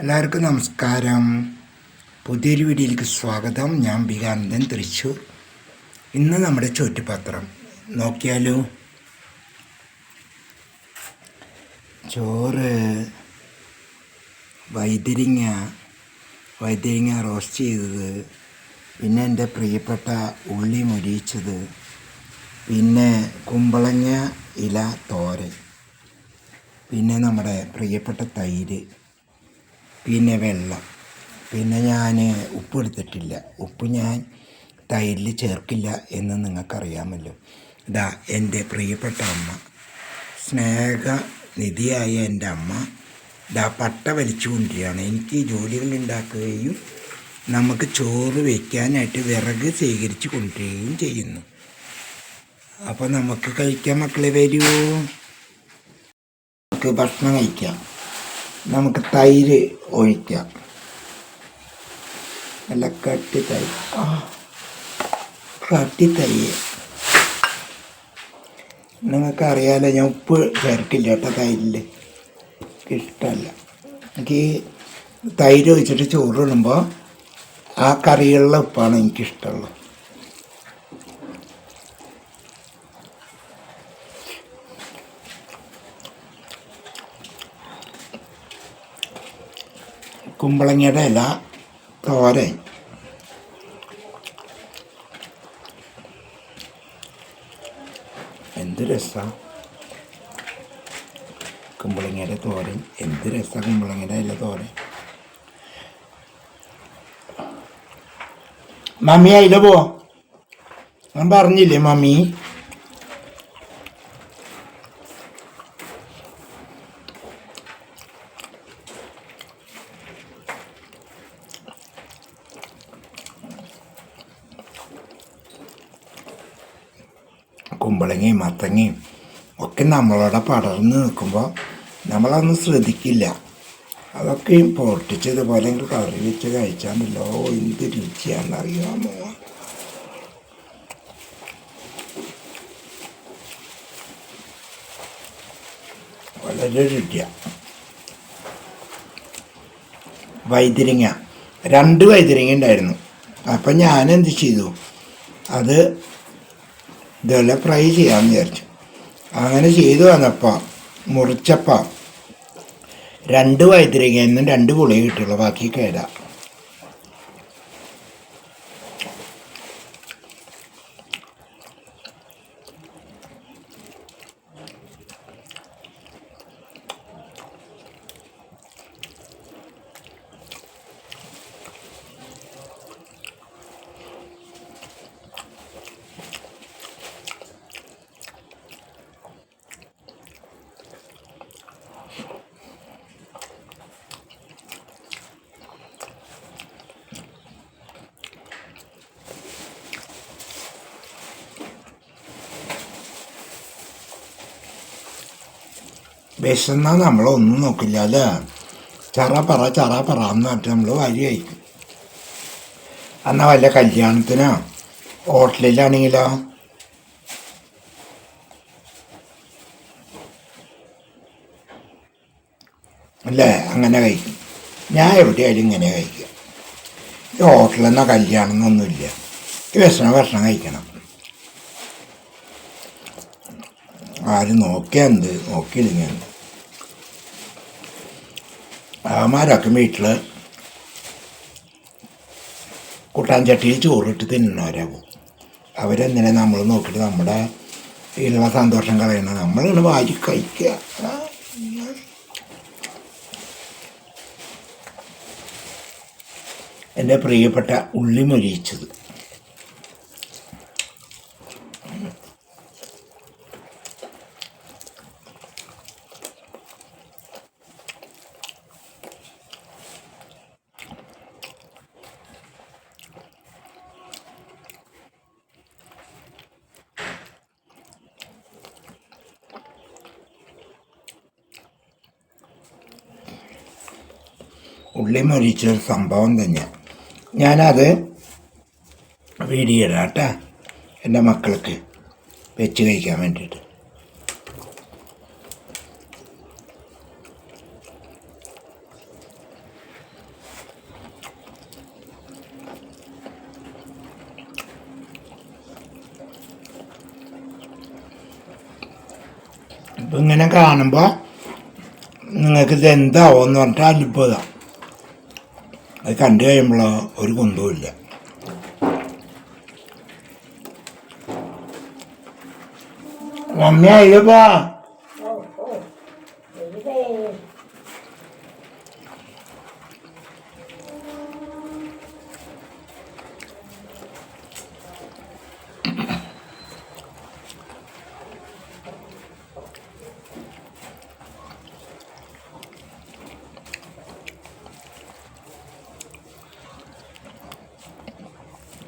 എല്ലാവർക്കും നമസ്കാരം. പുതിയൊരു വീഡിയോയിലേക്ക് സ്വാഗതം. ഞാൻ ബികാനന്ദൻ തൃശ്ശൂർ. ഇന്ന് നമ്മുടെ ചോറ്റുപാത്രം. നോക്കിയാലോ? ചോറ് വൈതരിങ്ങ വൈതരിങ്ങ റോസ്റ്റ് ചെയ്തത് പിന്നെ എന്റെ പ്രിയപ്പെട്ട ഉള്ളി മുരിച്ചത് പിന്നെ കുമ്പളങ്ങ ഇല തോരൻ പിന്നെ നമ്മുടെ പ്രിയപ്പെട്ട തൈര്. പിന്നെ വെള്ളം. പിന്നെ ഞാൻ ഉപ്പ് എടുത്തിട്ടില്ല. ഉപ്പ് ഞാൻ തൈരിൽ ചേർക്കില്ല എന്ന് നിങ്ങൾക്കറിയാമല്ലോ. ഇതാ എന്റെ പ്രിയപ്പെട്ട അമ്മ. സ്നേഹനിധിയായ എന്റെ അമ്മ. ഇതാ പട്ട വലിച്ചു കൊണ്ടിരിക്കുകയാണ്. എനിക്ക് ജോലികൾ ഉണ്ടാക്കുകയും നമുക്ക് ചോറ് വയ്ക്കാനായിട്ട് വിറക് ശേഖരിച്ച് കൊണ്ടുവരികയും ചെയ്യുന്നു. അപ്പോൾ നമുക്ക് കഴിക്കാം മക്കളെ വരൂ. നമുക്ക് ഭക്ഷണം കഴിക്കാം. നമുക്ക് തൈര് ഒഴിക്കാം. നല്ല കട്ടി തൈ കട്ടി തൈര്. നിങ്ങൾക്കറിയാലോ ഞാൻ ഉപ്പ് ചേർക്കില്ല കേട്ടോ തൈരിൽ ഇഷ്ടമല്ല എനിക്ക് തൈര് ഒഴിച്ചിട്ട് ചോറിടുമ്പോൾ ആ കറികളിലെ ഉപ്പാണ് എനിക്കിഷ്ടമുള്ളത്. കുമ്പളങ്ങയുടെ ഇല തോരൻ എന്ത് രസമാണ് കുമ്പളങ്ങയുടെ തോരൻ എന്ത് രസമാണ് കുമ്പളങ്ങയുടെ ഇല തോരൻ മമ്മി അതിലെ പോ ഞാൻ പറഞ്ഞില്ലേ മമ്മി കുമ്പളങ്ങയും മത്തങ്ങയും ഒക്കെ നമ്മളവിടെ പടർന്ന് നിൽക്കുമ്പോൾ നമ്മളതൊന്നും ശ്രദ്ധിക്കില്ല. അതൊക്കെയും പൊട്ടിച്ച് ഇതുപോലെ ഇങ്ങട് കറി വെച്ച് കഴിച്ചാണ്ടല്ലോ എന്ത് രുചിയാണെന്നറിയാമോ വളരെ രുചിയാണ് വൈതിരിങ്ങ രണ്ട് വൈതിരിങ്ങ ഉണ്ടായിരുന്നു. അപ്പം ഞാൻ എന്ത് ചെയ്തു? അത് ഇതെല്ലാം ഫ്രൈ ചെയ്യാമെന്ന് വിചാരിച്ചു. അങ്ങനെ ചെയ്തു വന്നപ്പോൾ മുറിച്ചപ്പം രണ്ട് വൈദ്യരികയിൽ നിന്നും രണ്ട് പുളി കിട്ടുള്ളൂ ബാക്കി കേട. വിശന്നാൽ നമ്മളൊന്നും നോക്കില്ല അല്ലേ ചറ പറ ചറ പറ. എന്ന് പറഞ്ഞിട്ട് നമ്മൾ വരി കഴിക്കും എന്നാൽ വല്ല കല്യാണത്തിനോ? ഹോട്ടലിലാണെങ്കിലോ? അല്ലേ? അങ്ങനെ കഴിക്കും. ഞാൻ എവിടെയായാലും ഇങ്ങനെ കഴിക്കുക ഈ ഹോട്ടലിൽ നിന്നോ കല്യാണം എന്നൊന്നുമില്ല ഈ വിഷമ ഭക്ഷണം കഴിക്കണം. ആരും നോക്കിയാൽ എന്ത്? നോക്കിയില്ലെങ്കിൽ എന്ത്? അവന്മാരൊക്കെ വീട്ടിൽ കുട്ടാഞ്ചട്ടിയിൽ ചോറിട്ട് തിന്നണവരാകും അവരെങ്ങനെ നമ്മൾ നോക്കിയിട്ട് നമ്മുടെ ഇതിലുള്ള സന്തോഷം കളയണം നമ്മളിങ്ങനെ വാരി കഴിക്കുക എന്റെ പ്രിയപ്പെട്ട ഉള്ളി മൊരിയിച്ചത്. ഉള്ളി മൊരിച്ച സംഭവം തന്നെയാണ് ഞാനത് വീഡിയോ ഇടാം കേട്ടോ എന്റെ മക്കൾക്ക് വെച്ച് കഴിക്കാൻ വേണ്ടിയിട്ട്. ഇപ്പം ഇങ്ങനെ കാണുമ്പോൾ നിങ്ങൾക്ക് ഇത് എന്താവോ എന്ന് പറഞ്ഞിട്ട് അത്ഭുതം അത് കണ്ടു കഴിയുമ്പോഴോ ഒരു കുന്തവുമില്ല മമ്മി അയ്യപ്പാ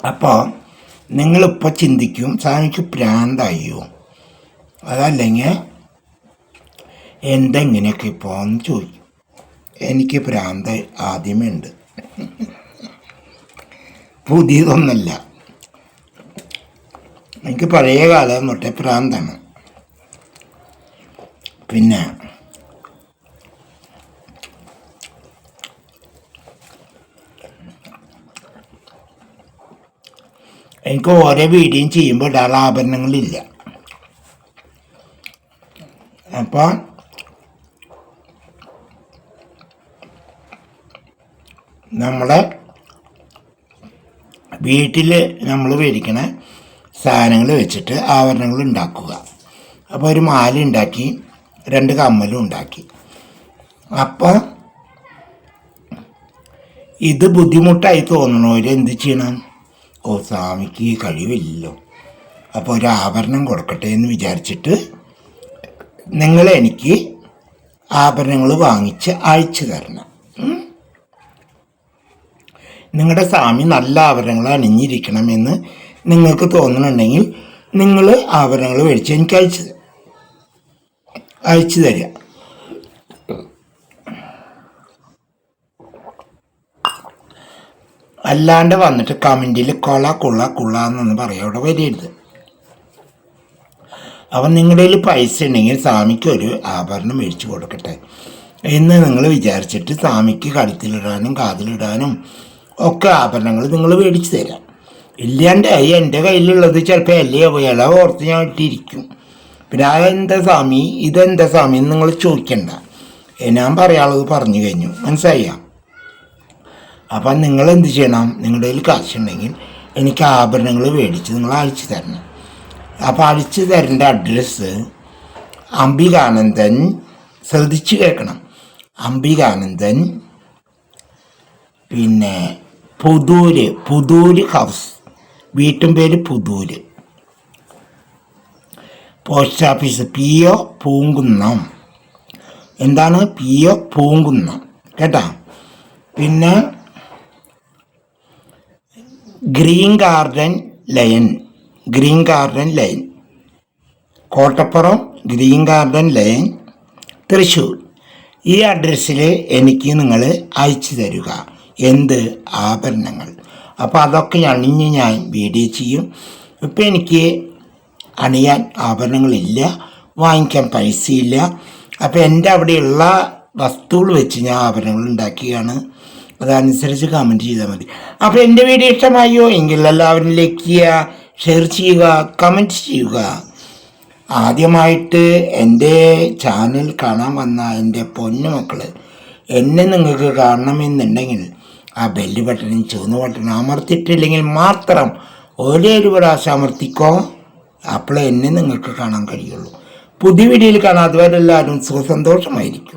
അപ്പോൾ നിങ്ങളിപ്പോൾ ചിന്തിക്കും സാമിക്ക് പ്രാന്തായോ? അതല്ലെങ്കിൽ എന്തെങ്ങനെയൊക്കെ ഇപ്പോൾ എന്ന് ചോദിക്കും. എനിക്ക് പ്രാന്ത് ആദ്യമേ ഉണ്ട്. പുതിയതൊന്നല്ല. എനിക്ക് പഴയ കാലം തൊട്ടേ പ്രാന്താണ്. പിന്നെ എനിക്ക് ഓരോ വീഡിയോയും ചെയ്യുമ്പോൾ ഇടാനുള്ള ആഭരണങ്ങളില്ല അപ്പോൾ നമ്മുടെ വീട്ടിൽ നമ്മൾ മേടിക്കണ സാധനങ്ങൾ വെച്ചിട്ട് ആഭരണങ്ങൾ ഉണ്ടാക്കുക. അപ്പോൾ ഒരു മാല ഉണ്ടാക്കി രണ്ട് കമ്മലും ഉണ്ടാക്കി. അപ്പം ഇത് ബുദ്ധിമുട്ടായി തോന്നണവർ എന്ത് ചെയ്യണം? ഓ സ്വാമിക്ക് കഴിവില്ലല്ലോ. അപ്പോൾ ഒരു ആഭരണം കൊടുക്കട്ടെ എന്ന് വിചാരിച്ചിട്ട് നിങ്ങൾ എനിക്ക് ആഭരണങ്ങൾ വാങ്ങിച്ച് അയച്ചു തരണം. നിങ്ങളുടെ സ്വാമി നല്ല ആഭരണങ്ങൾ അണിഞ്ഞിരിക്കണമെന്ന് നിങ്ങൾക്ക് തോന്നുന്നുണ്ടെങ്കിൽ നിങ്ങൾ ആഭരണങ്ങൾ മേടിച്ച് എനിക്ക് അയച്ചു അയച്ചു തരിക. അല്ലാണ്ട് വന്നിട്ട് കമന്റിൽ കൊള കുള കുള എന്നൊന്ന് പറയാം. അവിടെ വരരുത് അപ്പം നിങ്ങളുടെ കയ്യിൽ പൈസ ഉണ്ടെങ്കിൽ സ്വാമിക്ക് ഒരു ആഭരണം മേടിച്ചു കൊടുക്കട്ടെ. എന്ന് നിങ്ങൾ വിചാരിച്ചിട്ട് സ്വാമിക്ക് കഴുത്തിലിടാനും കാതിലിടാനും ഒക്കെ ആഭരണങ്ങൾ നിങ്ങൾ മേടിച്ചു തരാം. ഇല്ലാണ്ടായി എന്റെ കയ്യിലുള്ളത് ചിലപ്പോൾ എല്ലയോ ഇല ഓർത്ത് ഞാൻ ഇട്ടിരിക്കും. പിന്നെ അതെന്താ സ്വാമി? ഇതെന്താ സ്വാമി എന്ന് നിങ്ങൾ ചോദിക്കണ്ട. ഞാൻ പറയാനുള്ളത് പറഞ്ഞു കഴിഞ്ഞു. മനസ്സിലായോ? അപ്പം നിങ്ങൾ എന്ത് ചെയ്യണം? നിങ്ങളുടെ കയ്യിൽ കാശുണ്ടെങ്കിൽ എനിക്ക് ആഭരണങ്ങൾ മേടിച്ച് നിങ്ങൾ അഴിച്ചു തരണം. അപ്പോൾ അഴിച്ചു തരേണ്ട അഡ്രസ്സ് അംബികാനന്ദൻ ശ്രദ്ധിച്ച് കേൾക്കണം. അംബികാനന്ദൻ പിന്നെ പുതൂര് പുതൂര് ഹൗസ് വീട്ടും പേര് Puthur. Post office P O Poonkunnam. എന്താണ്? P O Poonkunnam. കേട്ടോ? പിന്നെ green garden lane green garden lane Kottappuram green garden lane Thrissur ഈ അഡ്രസ്സിൽ എനിക്ക് നിങ്ങൾ അയച്ചു തരിക. എന്ത്? ആഭരണങ്ങൾ. അപ്പോൾ അതൊക്കെ അണിഞ്ഞ് ഞാൻ വീഡിയോ ചെയ്യും. ഇപ്പം എനിക്ക് അണിയാൻ ആഭരണങ്ങളില്ല വാങ്ങിക്കാൻ പൈസയില്ല. അപ്പോൾ എന്റെ അവിടെയുള്ള വസ്തുക്കൾ വെച്ച് ഞാൻ ആഭരണങ്ങൾ ഉണ്ടാക്കിയാണ് അതനുസരിച്ച് കമന്റ് ചെയ്താൽ മതി. അപ്പോൾ എന്റെ വീഡിയോ ഇഷ്ടമായോ? എങ്കിൽ എല്ലാവരും ലൈക്ക് ചെയ്യുക ഷെയർ ചെയ്യുക കമന്റ് ചെയ്യുക. ആദ്യമായിട്ട് എന്റെ ചാനൽ കാണാൻ വന്ന എന്റെ പൊന്നു മക്കൾ എന്നെ നിങ്ങൾക്ക് കാണണമെന്നുണ്ടെങ്കിൽ ആ ബെല്ല് ബട്ടണും ചുവന്ന ബട്ടണും അമർത്തിയിട്ടില്ലെങ്കിൽ മാത്രം ഒരേ ഒരു പ്രാവശ്യം അമർത്തിക്കോ. അപ്പോൾ എന്നെ നിങ്ങൾക്ക് കാണാൻ കഴിയുള്ളൂ. പുതിയ വീഡിയോയിൽ കാണാത്തവരെല്ലാവരും സുഖസന്തോഷമായിരിക്കും